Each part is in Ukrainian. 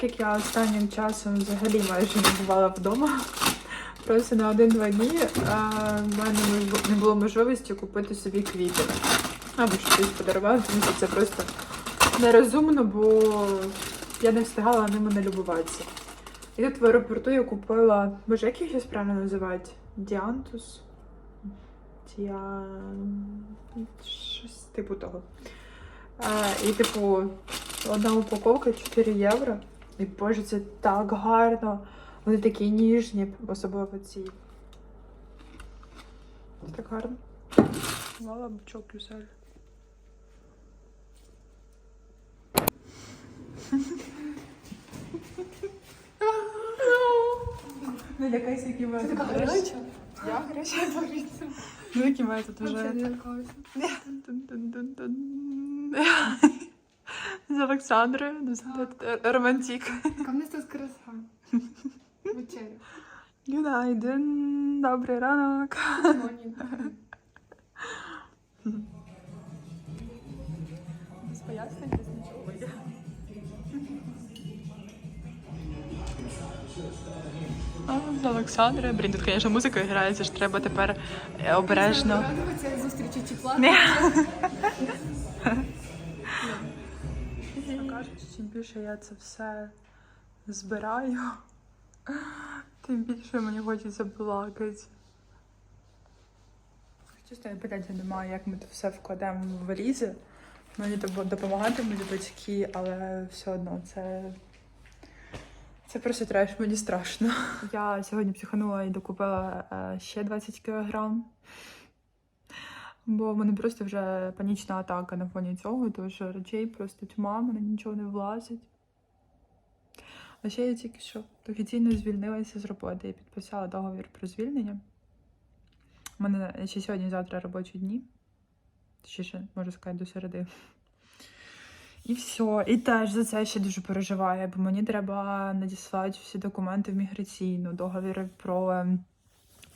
Так як я останнім часом взагалі майже не бувала вдома, просто на один-два дні е, в мене не було можливості купити собі квіти. Або щось подарувати, тому що це просто нерозумно, бо я не встигала ними налюбуватися. І тут в аеропорту я купила, боже, як їх зараз правильно називають? Діантус? Діа... Щось типу того. Е, і, типу, одна упаковка 4 євро. І боже, це так гарно. Вони такі ніжні, особливо ці. Це так гарно. Мала бучок юсель. Не лякайся, які мене тут гарячі. Я гаряча боріться. Ну, які мене тут вже. Не лякаюся. Дун-дун-дун-дун. З Олександрою, ну, романтик. Нас тут краса. Вечеря. Юнайден, добрий ранок. Моні. Без пояснень, без нічого. З Олександрою. Блін, тут, звісно, музика грається, ж треба тепер е, обережно. Радуватися зустрічі чи. Більше я це все збираю, тим більше мені хочеться плакати. Чесно, я поняття не маю, як ми це все вкладемо в валізи. Мені допомагатимуть батьки, але все одно це. Це просто треш, мені страшно. Я сьогодні психанула і докупила е, ще 20 кілограм. Бо в мене просто вже панічна атака на фоні цього, тому що речей просто тьма, мене нічого не влазить. А ще я тільки що офіційно звільнилася з роботи і підписала договір про звільнення. У мене ще сьогодні-завтра робочі дні. Ще ще, можу сказати, до середи. І все. І теж за це ще дуже переживаю, бо мені треба надіслати всі документи в міграційну, договір про ем,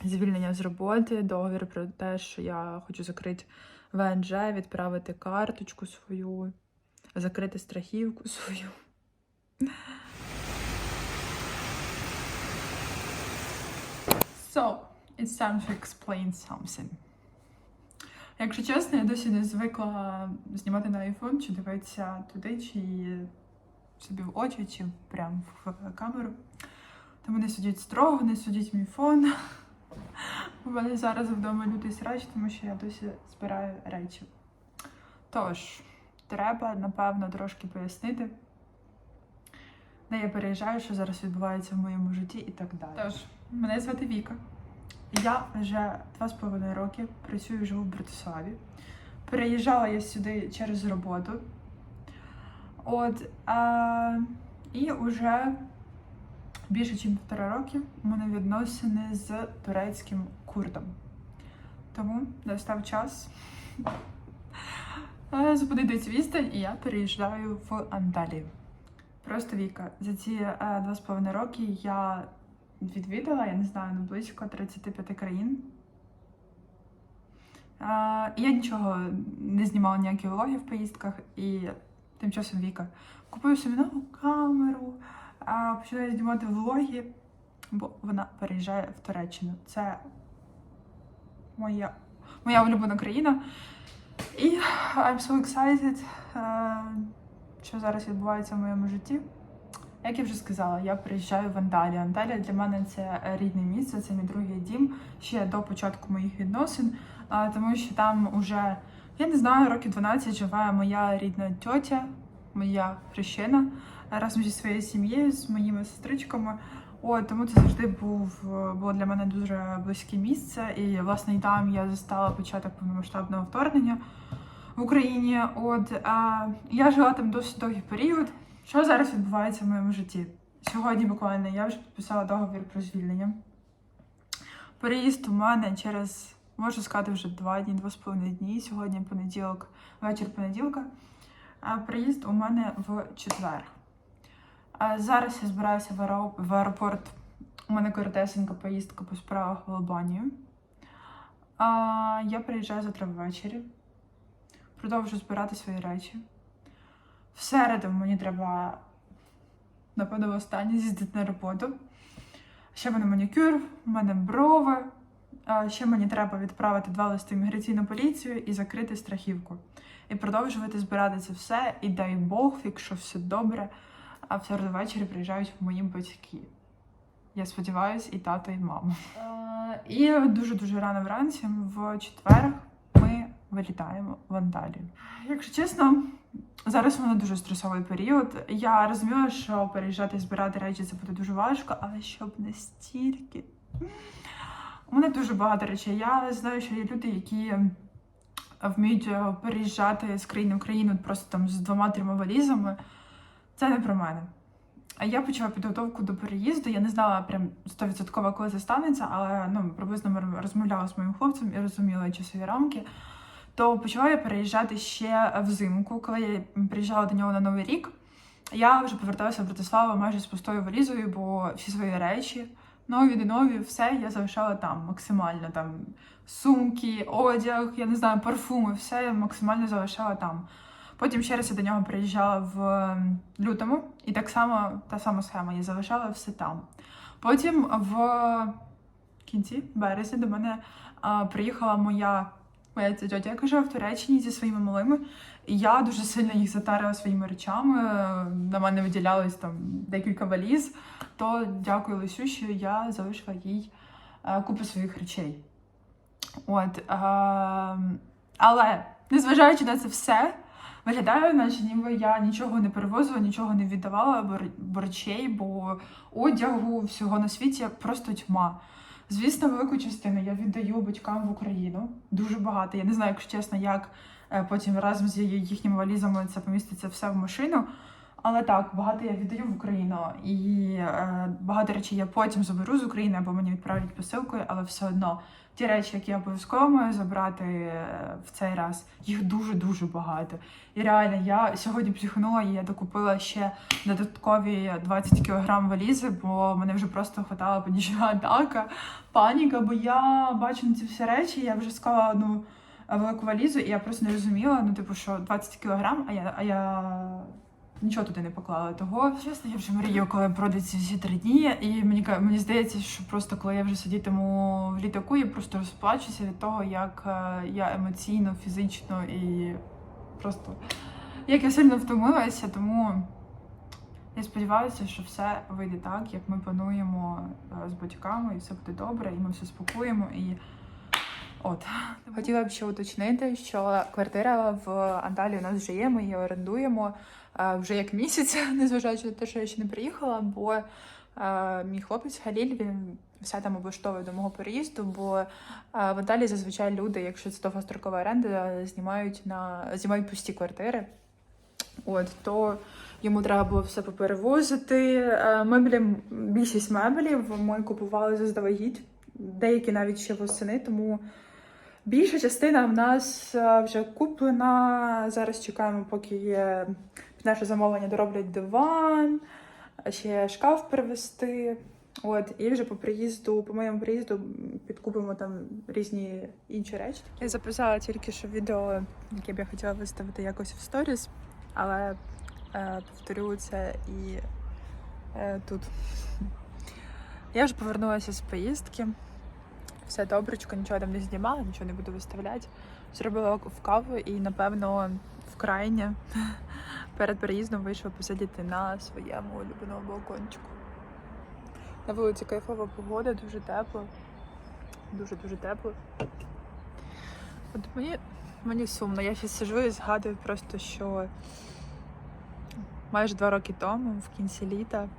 звільнення з роботи, договір про те, що я хочу закрити ВНЖ, відправити карточку свою, закрити страхівку свою. So, it's time to explain something. Якщо чесно, я досі не звикла знімати на iPhone, чи дивитися туди, чи собі в очі, чи прямо в камеру. Тому не судіть строго, не судіть мій фон. У мене зараз вдома лютий срач, тому що я досі збираю речі. Тож, треба, напевно, трошки пояснити, де я переїжджаю, що зараз відбувається в моєму житті і так далі. Тож, мене звати Віка. Я вже два з половиною роки працюю і живу в Братиславі. Переїжджала я сюди через роботу. От, а, і вже більше ніж півтора роки у мене відносини з турецьким курдом. Тому настав час е, зупинити цю відстань, і я переїжджаю в Анталію. Просто Віка, за ці е, два з половиною роки я відвідала, я не знаю, ну близько 35 країн. Е, я нічого не знімала ніякі влоги в поїздках, і тим часом Віка купую собі нову камеру, а починаю знімати влоги, бо вона переїжджає в Туреччину. Це моя, моя улюблена країна. І I'm so excited, е, що зараз відбувається в моєму житті. Як я вже сказала, я приїжджаю в Анталію. Анталія для мене це рідне місце, це мій другий дім ще до початку моїх відносин, тому що там уже, я не знаю, років 12 живе моя рідна тьотя, моя хрещена разом зі своєю сім'єю, з моїми сестричками. От, тому це завжди був було для мене дуже близьке місце. І власне і там я застала початок повномасштабного вторгнення в Україні. От а, я жила там досить довгий період. Що зараз відбувається в моєму житті? Сьогодні буквально я вже підписала договір про звільнення. Переїзд у мене через, можу сказати, вже два дні, два з половиною дні. Сьогодні понеділок, вечір понеділка. А приїзд у мене в четвер. Зараз я збираюся в, аеро... в аеропорт. У мене коротесенька поїздка по справах в Албанію. А, я приїжджаю завтра ввечері. Продовжу збирати свої речі. В середу мені треба, напевно, востаннє з'їздити на роботу. Ще в мене манікюр, в мене брови. Ще мені треба відправити два листи в міграційну поліцію і закрити страхівку. І продовжувати збирати це все. І дай Бог, якщо все добре, а в середу ввечері приїжджають мої батьки. Я сподіваюся, і тато, і мама. І дуже-дуже рано вранці, в четвер, ми вилітаємо в Анталію. Якщо чесно, зараз у мене дуже стресовий період. Я розумію, що переїжджати і збирати речі це буде дуже важко, але щоб не стільки. У мене дуже багато речей. Я знаю, що є люди, які вміють е, переїжджати з країни в країну просто там з двома-трьома валізами. Це не про мене. А я почала підготовку до переїзду. Я не знала прям 100% коли це станеться, але ну, приблизно розмовляла з моїм хлопцем і розуміла часові рамки. То почала я переїжджати ще взимку, коли я приїжджала до нього на Новий рік. Я вже поверталася в Братиславу майже з пустою валізою, бо всі свої речі, нові, не нові, все я залишала там максимально. Там сумки, одяг, я не знаю, парфуми, все я максимально залишала там. Потім ще раз я до нього приїжджала в ем, лютому, і так само та сама схема, я залишала все там. Потім в кінці березня до мене а, приїхала моя, моя ця тьотя, яка живе в Туреччині зі своїми малими. І я дуже сильно їх затарила своїми речами. На мене виділялось там декілька валіз. То дякую Лисю, що я залишила їй е, купу своїх речей. От, е, але незважаючи на це все, виглядаю, наче ніби я нічого не перевозила, нічого не віддавала, бо, речей, бо одягу, всього на світі просто тьма. Звісно, велику частину я віддаю батькам в Україну. Дуже багато. Я не знаю, якщо чесно, як е, потім разом з їхніми валізами це поміститься все в машину. Але так, багато я віддаю в Україну, і е, багато речей я потім заберу з України або мені відправлять посилкою, але все одно ті речі, які я обов'язково маю забрати е, в цей раз, їх дуже дуже багато. І реально, я сьогодні психанула і я докупила ще додаткові 20 кг валізи, бо мене вже просто хватала панічна атака, паніка, бо я бачу на ці всі речі, я вже склала одну е, велику валізу, і я просто не розуміла, ну, типу, що 20 кг, а я, а я нічого туди не поклала. Того, чесно, я вже мрію, коли пройдуть всі три дні. І мені мені здається, що просто коли я вже сидітиму в літаку, я просто розплачуся від того, як е, я емоційно, фізично і просто як я сильно втомилася, тому. Я сподіваюся, що все вийде так, як ми плануємо е, з батьками, і все буде добре, і ми все спокоїмо. І от хотіла б ще уточнити, що квартира в Анталії у нас вже є. Ми її орендуємо е, вже як місяць, незважаючи на те, що я ще не приїхала, бо е, мій хлопець Халіль він все там облаштовує до мого переїзду, бо е, в Анталії зазвичай люди, якщо це довгострокова оренда, знімають на знімають пусті квартири. От то йому треба було все поперевозити. Меблі, більшість меблів ми купували заздалегідь, деякі навіть ще восени, тому більша частина в нас е, вже куплена. Зараз чекаємо, поки є наше замовлення дороблять диван, ще шкаф перевезти. От, і вже по приїзду, по моєму приїзду підкупимо там різні інші речі. Я записала тільки що відео, яке б я хотіла виставити якось в сторіс, але е, повторю це і е, тут. Я вже повернулася з поїздки. Все добречко, нічого там не знімала, нічого не буду виставляти. Зробила в каву і, напевно, вкрайнє перед переїздом вийшла посидіти на своєму улюбленому балкончику. На вулиці кайфова погода, дуже тепло. Дуже-дуже тепло. От мені, мені сумно. Я ще сижу і згадую просто, що майже два роки тому, в кінці літа,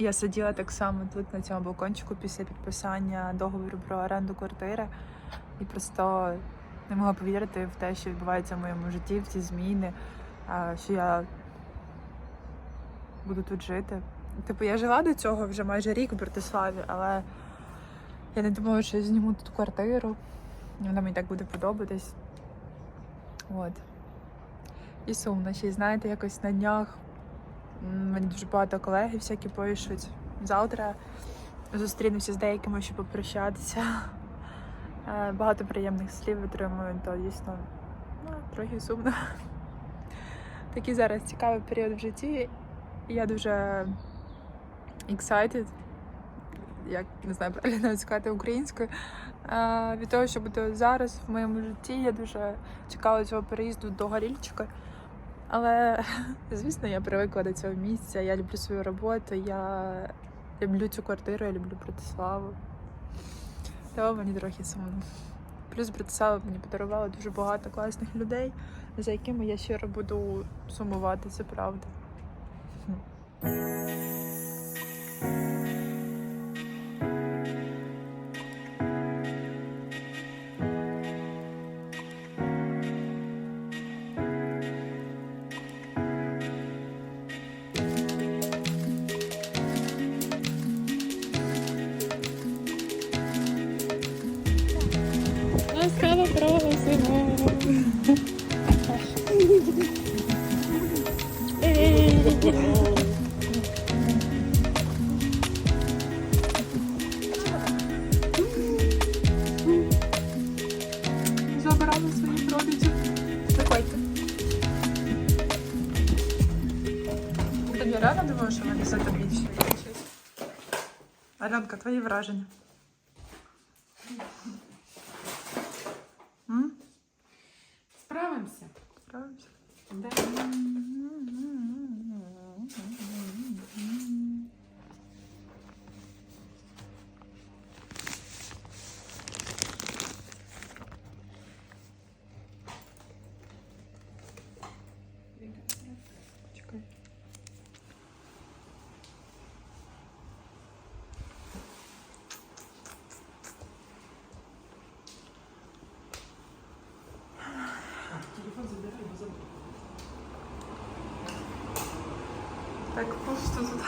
я сиділа так само тут на цьому балкончику після підписання договору про оренду квартири і просто не могла повірити в те, що відбувається в моєму житті, в ці зміни, що я буду тут жити. Типу, я жила до цього вже майже рік в Братиславі, але я не думала, що я зніму тут квартиру. Вона мені так буде подобатись. От. і сумно. Ще й знаєте, якось на днях мені дуже багато колеги всякі пишуть. Завтра зустрінуся з деякими, щоб попрощатися. Е, Багато приємних слів отримую, то дійсно ну, трохи сумно. Такий зараз цікавий період в житті. Я дуже excited, як не знаю, правильно сказати українською. Е, Від того, що буде зараз в моєму житті, я дуже чекала цього переїзду до Горільчика. Але, звісно, я привикла до цього місця. Я люблю свою роботу, я люблю цю квартиру, я люблю Братиславу. Тому мені трохи сумно. Плюс Братислава мені подарувала дуже багато класних людей, за якими я щиро буду сумувати, це правда. Ти не реально думаєш, що вони за тобі ще Аленка, твої враження. М? Справимося. Справимося? Да. Так пусто тут.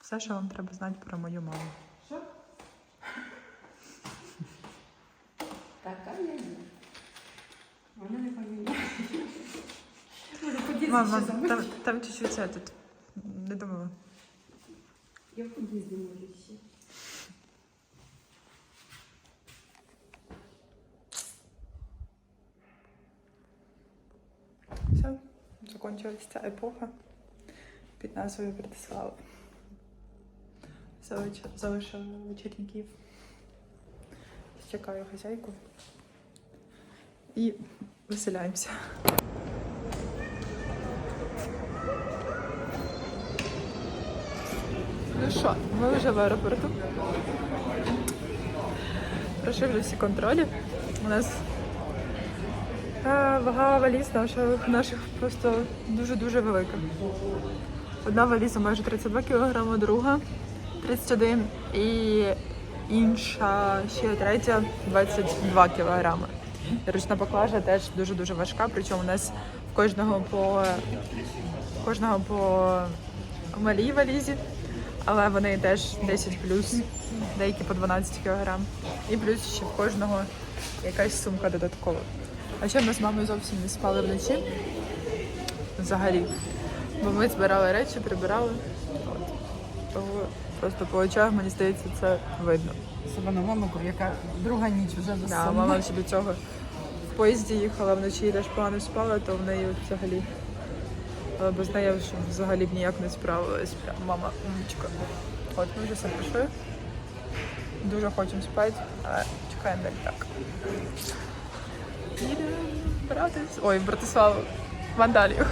Все, що вам треба знати про мою маму. Що? Така я є. Вона не пам'ятає. Мама, там, там чуть-чуть це тут. Не думала. Я в під'їзді можу ще. Все, закончилась ця епоха під назвою Братислава. Залишив вечірників. Чекаю хазяйку. І виселяємося. Ну що, ми вже в аеропорту. Пройшли вже всі контролі. У нас Вага валіз наших, наших просто дуже-дуже велика. Одна валіза майже 32 кг, друга 31 і інша, ще третя 22 кг. Ручна поклажа теж дуже-дуже важка, причому у нас в кожного по кожного по малій валізі, але вони теж 10 плюс, деякі по 12 кг. І плюс ще в кожного якась сумка додаткова. А ще ми з мамою зовсім не спали вночі. Взагалі. Бо ми збирали речі, прибирали. От. Тому просто по очах, мені здається, це видно. На маму, яка друга ніч вже до Да, мама ще до цього в поїзді їхала вночі і теж погано спала, то в неї взагалі. Але без неї я взагалі б ніяк не справилась. Прям мама умничка. От ми вже все прийшли. Дуже хочемо спати, але чекаємо далі так. Їдемо братись. Ой, в Братиславу. В Андалію.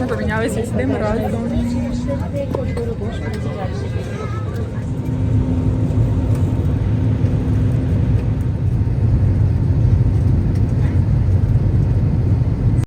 Ми помінялися і сидимо разом.